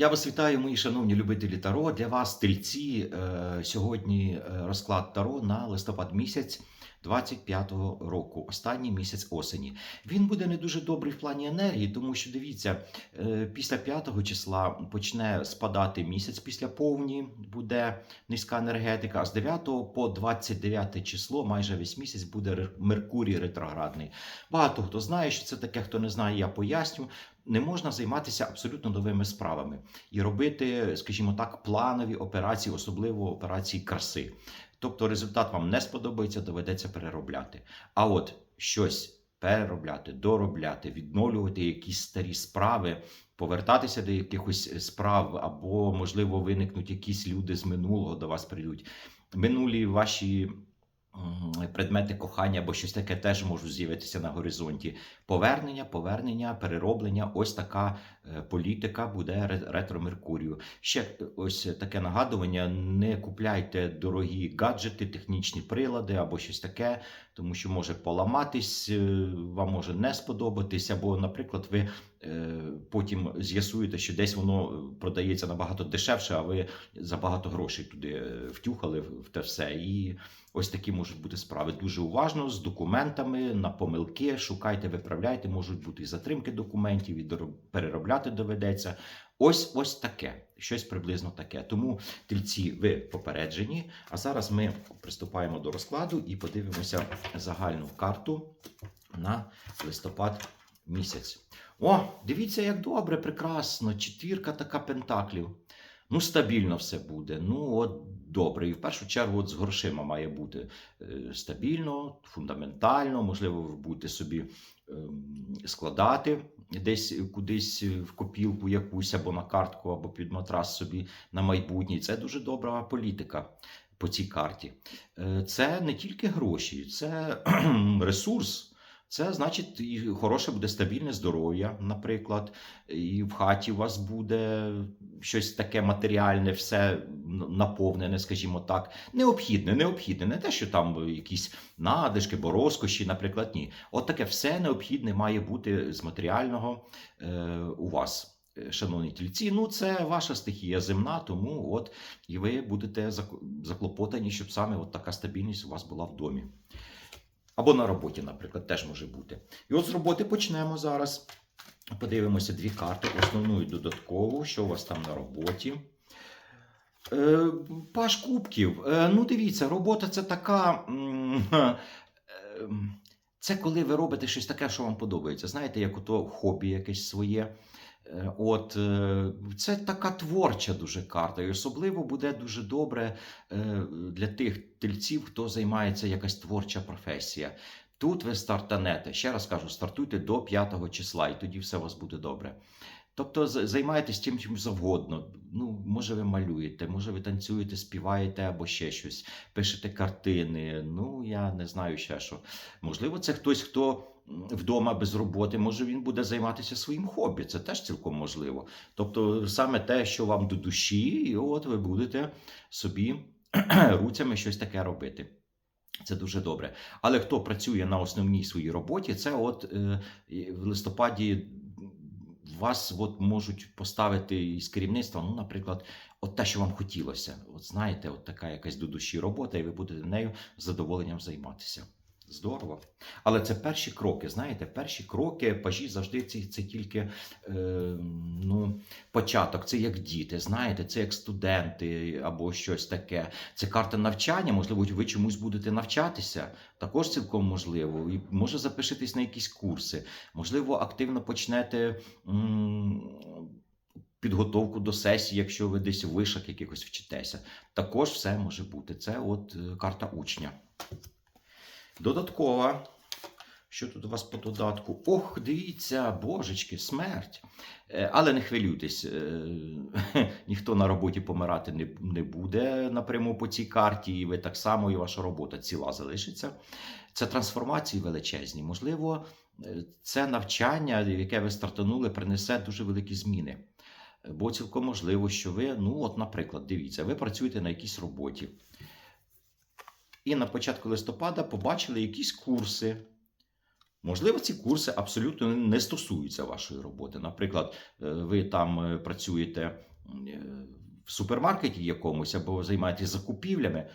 Я вас вітаю, мої шановні любителі Таро. Для вас, тельці, е, сьогодні е, розклад Таро на листопад місяць 25-го року, останній місяць осені. Він буде не дуже добрий в плані енергії, тому що дивіться, е, після 5 числа почне спадати місяць після повні, буде низька енергетика, а з 9 по 29 число, майже весь місяць, буде Меркурій ретроградний. Багато хто знає, що це таке, хто не знає, я поясню. Не можна займатися абсолютно новими справами і робити, скажімо так, планові операції, особливо операції краси. Тобто результат вам не сподобається, доведеться переробляти. А от щось переробляти, доробляти, відновлювати якісь старі справи, повертатися до якихось справ, або, можливо, виникнуть якісь люди з минулого до вас прийдуть. Минулі ваші. Предмети кохання або щось таке теж можуть з'явитися на горизонті. Повернення, повернення, перероблення. Ось така е, політика буде ре- ретро Меркурію. Ще е, ось таке нагадування: не купляйте дорогі гаджети, технічні прилади або щось таке, тому що може поламатись, е, вам може не сподобатись, або, наприклад, ви е, потім з'ясуєте, що десь воно е, продається набагато дешевше, а ви за багато грошей туди втюхали в те все. І ось такі можуть бути справи. Дуже уважно з документами на помилки. Шукайте, виправляйте, можуть бути і затримки документів, і переробляти доведеться. Ось ось таке, щось приблизно таке. Тому тільці ви попереджені. А зараз ми приступаємо до розкладу і подивимося загальну карту на листопад місяць. О, дивіться, як добре, прекрасно. Четвірка така пентаклів. Ну, стабільно все буде. Ну, от добре. І в першу чергу, от з грошима має бути е, стабільно, фундаментально. Можливо, ви будете собі ем, складати десь кудись в копілку якусь або на картку, або під матрас собі на майбутнє. Це дуже добра політика по цій карті. Е, Це не тільки гроші, це ресурс. Це значить, і хороше буде стабільне здоров'я, наприклад, і в хаті у вас буде щось таке матеріальне, все наповнене, скажімо так, необхідне, необхідне, не те, що там якісь надишки, бо розкоші, наприклад, ні. От таке все необхідне має бути з матеріального е, у вас. е, Шановні тільці, ну це ваша стихія земна, тому от і ви будете заклопотані, щоб саме от така стабільність у вас була в домі. Або на роботі, наприклад, теж може бути. І от з роботи почнемо зараз. Подивимося дві карти: основну і додаткову, що у вас там на роботі. Е, Паш Кубків. Е, ну, дивіться, робота це така. ем, Це коли ви робите щось таке, що вам подобається. Знаєте, як ото хобі якесь своє. Е, От це така творча дуже карта, і особливо буде дуже добре для тих тельців, хто займається якась творча професія. Тут ви стартанете. Ще раз кажу, стартуйте до 5 числа, і тоді все у вас буде добре. Тобто займаєтесь чим чим завгодно. Ну, може, ви малюєте, може, ви танцюєте, співаєте або ще щось, пишете картини. Ну, я не знаю ще що. Можливо, це хтось, хто вдома без роботи, може він буде займатися своїм хобі. Це теж цілком можливо. Тобто, саме те, що вам до душі, і от ви будете собі руцями щось таке робити. Це дуже добре. Але хто працює на основній своїй роботі, це от е, в листопаді вас от можуть поставити із керівництва, ну, наприклад, от те, що вам хотілося. От знаєте, от така якась до душі робота, і ви будете нею з задоволенням займатися. Здорово. Але це перші кроки. Знаєте, перші кроки пажі завжди це, це тільки е, ну, початок. Це як діти, знаєте, це як студенти або щось таке. Це карта навчання. Можливо, ви чомусь будете навчатися. Також цілком можливо. І може запишитись на якісь курси. Можливо, активно почнете. м, Підготовку до сесії, якщо ви десь вишах якихось вчитеся. Також все може бути. Це от е, карта учня. Додаткова. Що тут у вас по додатку? Ох, дивіться, божечки, смерть. Е, Але не хвилюйтесь, е, ніхто на роботі помирати не, не буде напряму по цій карті, і ви так само, і ваша робота ціла залишиться. Це трансформації величезні. Можливо, е, це навчання, яке ви стартанули, принесе дуже великі зміни. Бо цілком можливо, що ви, ну, от, наприклад, дивіться, ви працюєте на якійсь роботі. І на початку листопада побачили якісь курси Можливо, ці курси абсолютно не стосуються вашої роботи. Наприклад, е, ви там е, працюєте е, в супермаркеті якомусь або займаєтесь закупівлями.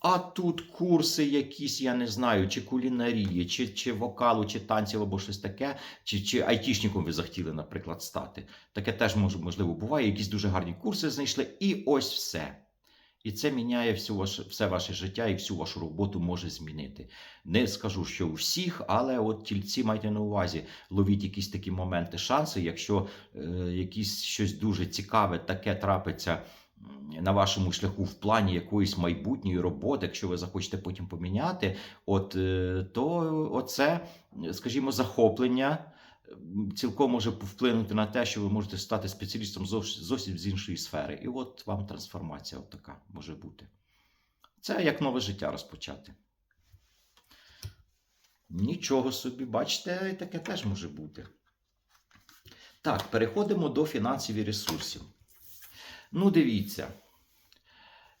А тут курси якісь, я не знаю, чи кулінарії, чи, чи вокалу, чи танців, або щось таке, чи, чи айтішником ви захотіли, наприклад, стати. Таке теж можливо буває. Якісь дуже гарні курси знайшли, і ось все. І це міняє всю ваше, все ваше життя і всю вашу роботу може змінити. Не скажу, що у всіх, але от тільці майте на увазі, ловіть якісь такі моменти, шанси. Якщо е, якісь щось дуже цікаве таке трапиться на вашому шляху в плані якоїсь майбутньої роботи, якщо ви захочете потім поміняти, от, е, то оце, скажімо, захоплення цілком може вплинути на те, що ви можете стати спеціалістом зовсім з іншої сфери. І от вам трансформація от така може бути. Це як нове життя розпочати. Нічого собі, бачите, таке теж може бути. Так, переходимо до фінансів і ресурсів. Ну, дивіться.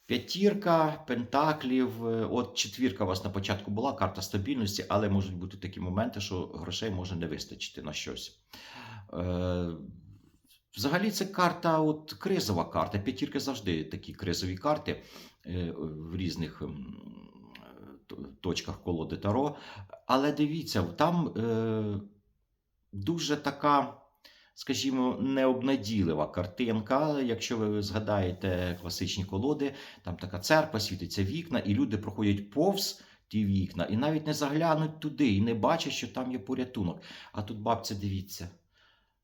П'ятірка, пентаклів, е, от четвірка у вас на початку була, карта стабільності, але можуть бути такі моменти, що грошей може не вистачити на щось. Е, взагалі, це карта, от кризова карта. П'ятірки завжди такі кризові карти е, в різних точках колоди Таро. Але дивіться, там е, дуже така скажімо, необнаділива картинка. Якщо ви згадаєте класичні колоди, там така церква, світиться вікна, і люди проходять повз ті вікна, і навіть не заглянуть туди, і не бачать, що там є порятунок. А тут бабця, дивіться.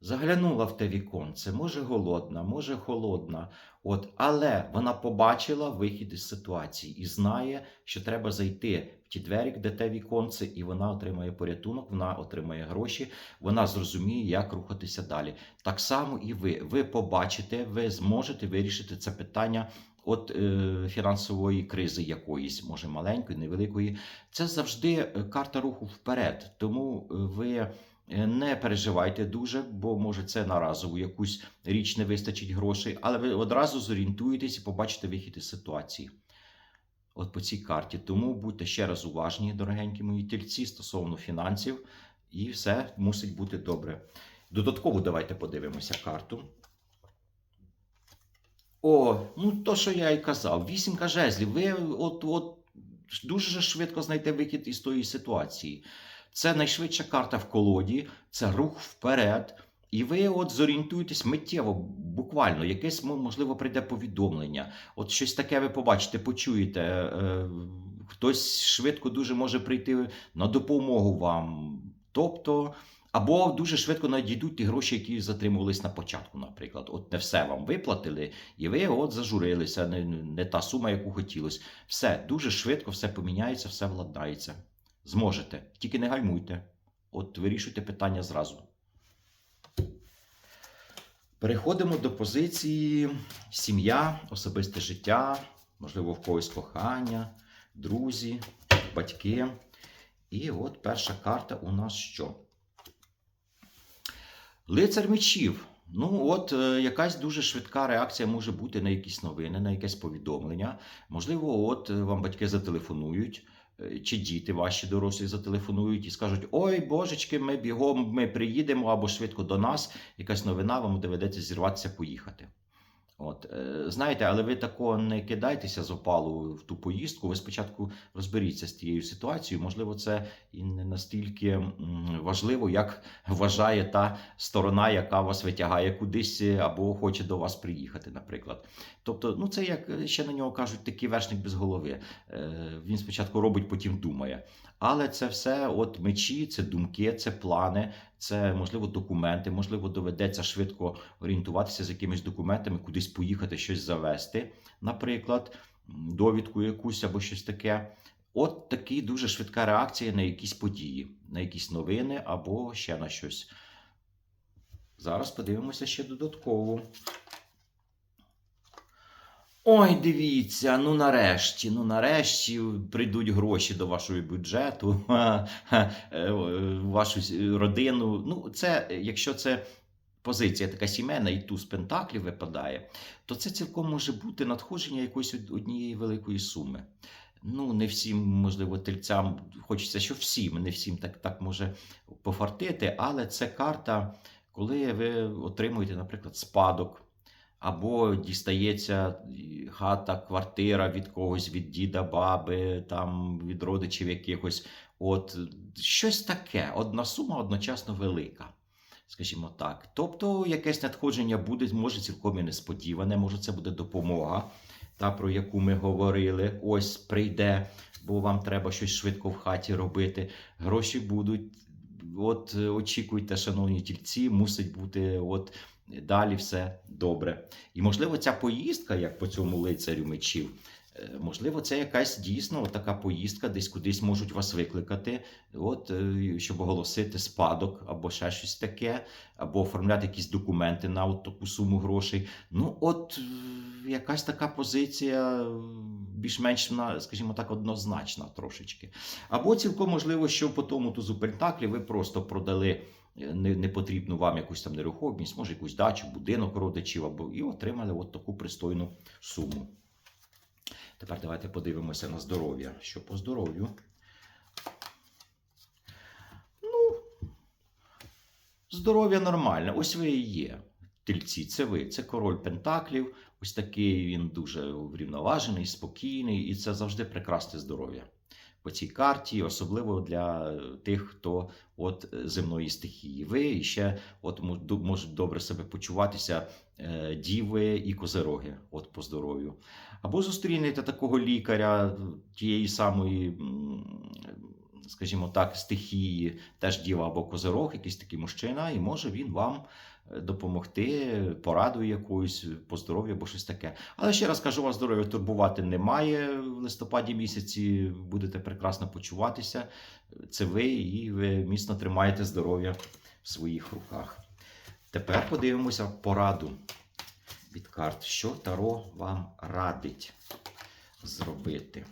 Заглянула в те віконце, може голодна, може холодна, от, але вона побачила вихід із ситуації і знає, що треба зайти в ті двері, де те віконце, і вона отримає порятунок, вона отримає гроші, вона зрозуміє, як рухатися далі. Так само і ви. Ви побачите, ви зможете вирішити це питання. От е, фінансової кризи якоїсь, може маленької, невеликої, це завжди е, карта руху вперед. Тому е, ви не переживайте дуже, бо може це на разову якусь річ не вистачить грошей, але ви одразу зорієнтуєтесь і побачите вихід із ситуації. От по цій карті. Тому будьте ще раз уважні, дорогенькі мої тільці, стосовно фінансів, і все мусить бути добре. Додатково давайте подивимося карту. О, ну то, що я і казав, вісімка жезлів. Ви от, от дуже швидко знайдете вихід із тої ситуації. Це найшвидша карта в колоді, це рух вперед. І ви от зорієнтуєтесь миттєво, буквально, якесь можливо прийде повідомлення. От щось таке ви побачите, почуєте. Е, хтось швидко дуже може прийти на допомогу вам. Тобто, або дуже швидко надійдуть ті гроші, які затримувались на початку, наприклад. От не все вам виплатили, і ви от зажурилися, не, не та сума, яку хотілося. Все дуже швидко, все поміняється, все владнається. Зможете, тільки не гальмуйте. От вирішуйте питання зразу. Переходимо до позиції сім'я, особисте життя, можливо, в когось кохання, друзі, батьки. І от перша карта у нас що? Лицар мечів. Ну, от е, якась дуже швидка реакція може бути на якісь новини, на якесь повідомлення. Можливо, от е, вам батьки зателефонують, чи діти ваші дорослі зателефонують і скажуть: Ой, божечки, ми бігом, ми приїдемо або швидко до нас. Якась новина, вам доведеться зірватися, поїхати. От, е, знаєте, але ви такого не кидайтеся з опалу в ту поїздку. Ви спочатку розберіться з тією ситуацією. Можливо, це і не настільки важливо, як вважає та сторона, яка вас витягає кудись е, або хоче до вас приїхати, наприклад. Тобто, ну це як е, ще на нього кажуть, такий вершник без голови. Він спочатку робить, потім думає. Але це все, от мечі, це думки, це плани, це можливо документи, можливо, доведеться швидко орієнтуватися з якимись документами, кудись поїхати, щось завести, наприклад, довідку якусь або щось таке. От такі дуже швидка реакція на якісь події, на якісь новини або ще на щось. Зараз подивимося ще додатково. Ой, дивіться, ну нарешті, ну нарешті прийдуть гроші до вашого бюджету, е, вашу родину. Ну, це, якщо це позиція така сімейна і туз пентаклів випадає, то це цілком може бути надходження якоїсь однієї великої суми. Ну, не всім, можливо, тельцям хочеться, що всім, не всім так, так може пофартити, але це карта, коли ви отримуєте, наприклад, спадок, або дістається хата, квартира від когось, від діда, баби, там, від родичів якихось. От щось таке, одна сума одночасно велика. Скажімо так. Тобто якесь надходження буде, може цілком і несподіване, може це буде допомога, та про яку ми говорили. Ось прийде, бо вам треба щось швидко в хаті робити. Гроші будуть. От е, очікуйте, шановні тільці, мусить бути от далі все добре. І можливо, ця поїздка, як по цьому лицарю мечів, можливо, це якась дійсно така поїздка, десь кудись можуть вас викликати, от, е, щоб оголосити спадок або ще щось таке, або оформляти якісь документи на от таку суму грошей. Ну, от е, якась така позиція е, більш-менш, скажімо так, однозначна трошечки. Або цілком можливо, що по тому тузу Пентаклі ви просто продали е, не- непотрібну вам якусь там нерухомість, може якусь дачу, будинок родичів, або і отримали от таку пристойну суму. Тепер давайте подивимося на здоров'я. Що по здоров'ю? Ну, здоров'я нормальне. Ось ви і є. Тельці, це ви, це король Пентаклів. Ось такий він дуже врівноважений, спокійний, і це завжди прекрасне здоров'я. По цій карті, особливо для тих, хто от е, земної стихії. Ви ще от можуть добре себе почуватися діви і козероги, от по здоров'ю. Або зустрінете такого лікаря тієї самої, скажімо так, стихії, теж діва або козирог, якийсь такий мужчина, і може він вам е, допомогти порадою якоюсь по здоров'ю або щось таке. Але ще раз кажу, вас здоров'я турбувати немає в листопаді місяці. Будете прекрасно почуватися. Це ви, і ви міцно тримаєте здоров'я в своїх руках. Тепер подивимося пораду від карт, що Таро вам радить зробити.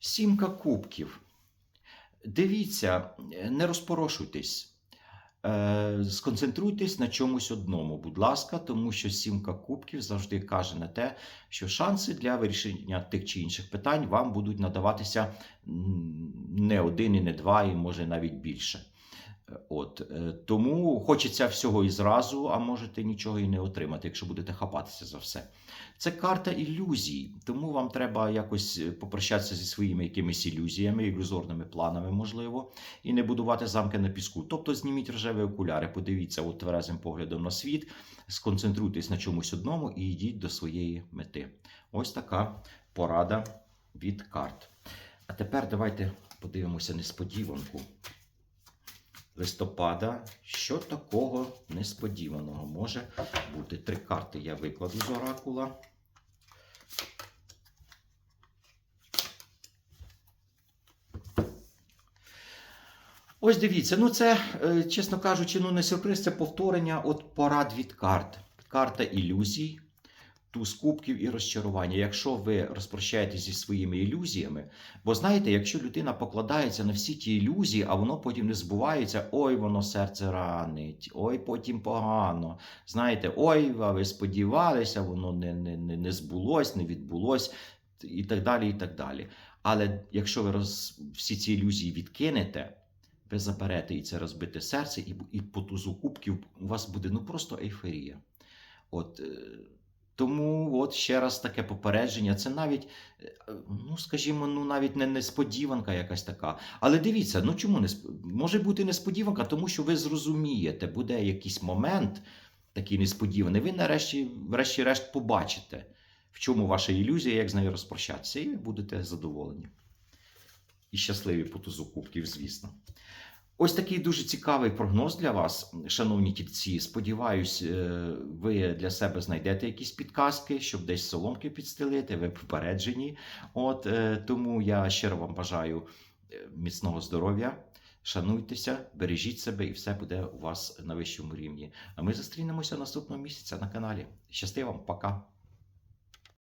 Сімка кубків. Дивіться, не розпорошуйтесь. Е, Сконцентруйтесь на чомусь одному, будь ласка, тому що сімка кубків завжди каже на те, що шанси для вирішення тих чи інших питань вам будуть надаватися не один і не два, і може навіть більше. От е, тому хочеться всього і зразу, а можете нічого і не отримати, якщо будете хапатися за все. Це карта ілюзій, тому вам треба якось е, попрощатися зі своїми якимись ілюзіями, ілюзорними планами, можливо, і не будувати замки на піску. Тобто зніміть рожеві окуляри, подивіться от тверезим поглядом на світ, сконцентруйтесь на чомусь одному і йдіть до своєї мети. Ось така порада від карт. А тепер давайте подивимося несподіванку листопада, що такого несподіваного може бути. Три карти я викладу з оракула. Ось дивіться, ну це, е, чесно кажучи, ну не сюрприз, це повторення от порад від карт. Карта ілюзій, туз кубків і розчарування. Якщо ви розпрощаєтесь зі своїми ілюзіями, бо знаєте, якщо людина покладається на всі ті ілюзії, а воно потім не збувається, ой, воно серце ранить, ой, потім погано. Знаєте, ой, ви сподівалися, воно не, не, не, не збулось, не відбулось, і так далі. і так далі. Але якщо ви роз... всі ці ілюзії відкинете, ви заберете і це розбите серце, і, і по тузу кубків у вас буде ну просто ейфорія. От, е, тому от ще раз таке попередження. Це навіть, е, ну скажімо, ну навіть не несподіванка якась така. Але дивіться, ну чому не може бути несподіванка, тому що ви зрозумієте, буде якийсь момент такий несподіваний. Ви нарешті, врешті-решт, побачите, в чому ваша ілюзія, як з нею розпрощатися, і будете задоволені. І щасливі по тузу кубків, звісно. Ось такий дуже цікавий прогноз для вас, шановні тільці. Сподіваюсь, е, ви для себе знайдете якісь підказки, щоб десь соломки підстелити, ви попереджені. От е, тому я щиро вам бажаю е, міцного здоров'я. Шануйтеся, бережіть себе, і все буде у вас на вищому рівні. А ми зустрінемося наступного місяця на каналі. Щасти вам, пока!